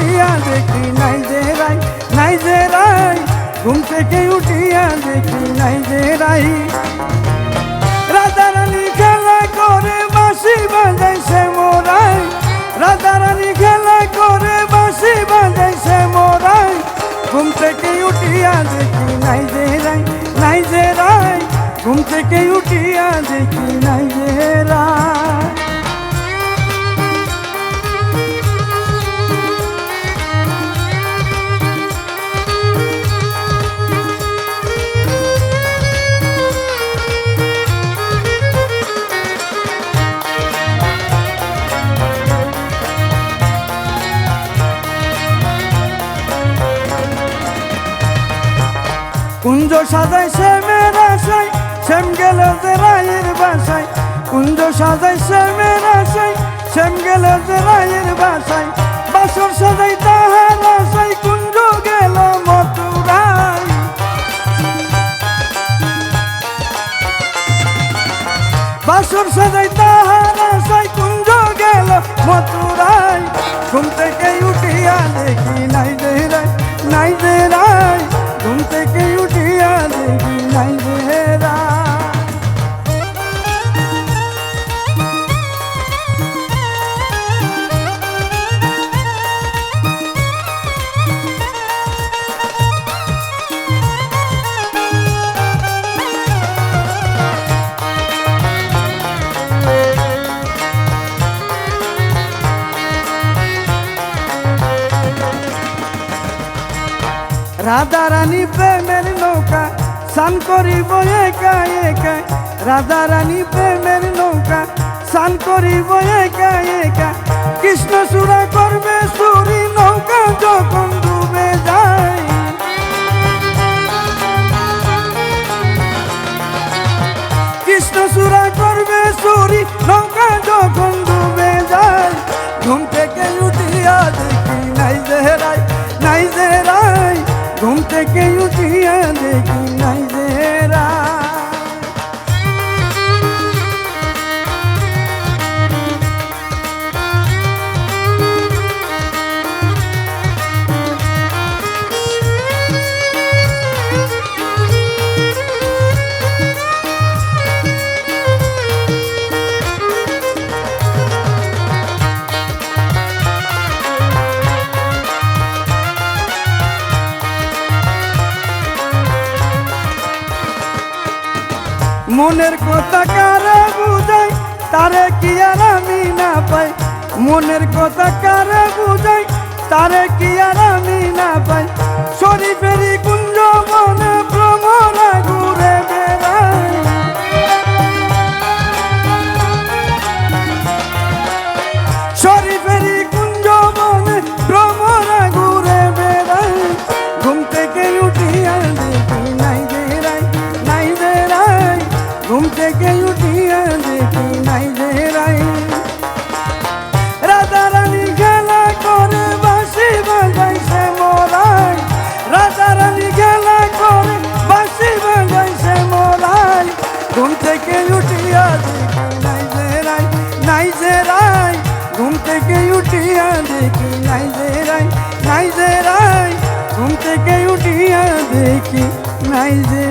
উঠিয়া দেখি নাই যে রাই, নাই যে রাই। ঘুম থেকে উঠিয়া দেখি নাই যে রাই। রাজা রানী খেলা করে বাসি বাজাই সে মোরাই। রাজা রানী খেলা করে বাসি বাজাই সে মোরাই। ঘুম থেকে উঠিয়া দেখি নাই যে রাই, নাই যে রাই। ঘুম থেকে উঠিয়া দেখি নাই যে রাই। কুঞ্জ সাজাই শ্যামের আশাই শ্যাম গেল যে রায়ের বাসায়। কুঞ্জ সাজাই শ্যামের আশাই শ্যাম গেল যে রায়ের বাসায়। বাসর সাজাই তাহার আশাই কুঞ্জ গেল মথুরায়। বাসর সাজাই তাহার আশাই কুঞ্জ গেল মথুরায়। ঘুম থেকে উঠিয়া দেখি রাধা রানী প্রেমের নৌকা, স্নান করিব একা একা। রাধা রানী প্রেমের নৌকা, স্নান করিব একা একা। কৃষ্ণ সুরা করবে সুরি নৌকা যখন ডুবে যায়। কৃষ্ণ সুরা করবে সুরি নৌকা থেকে উঠিয়া দেখি নাই। মনের কথা কারে বুঝাই? তারে কি আর আমি না পাই? মনের কথা কারে বুঝাই? তারে কি আর আমি না পাই? শরীফেরি কুঞ্জ মনে ভ্রমণ ঘুরে থেকে উঠিয়া দেখি নাই যে রাই রাধা রানী খেলা করে বাঁশি বাজাইছে মোরাই। রাধা রানী খেলা করে বাঁশি বাজাইছে মোরাই। ঘুম থেকে উঠিয়া দেখি নাই যে রাই নাই যে রাই ঘুম থেকে উঠিয়া দেখি নাই যে রাই নাই যে রাই ঘুম থেকে উঠিয়া দেখি নাই যে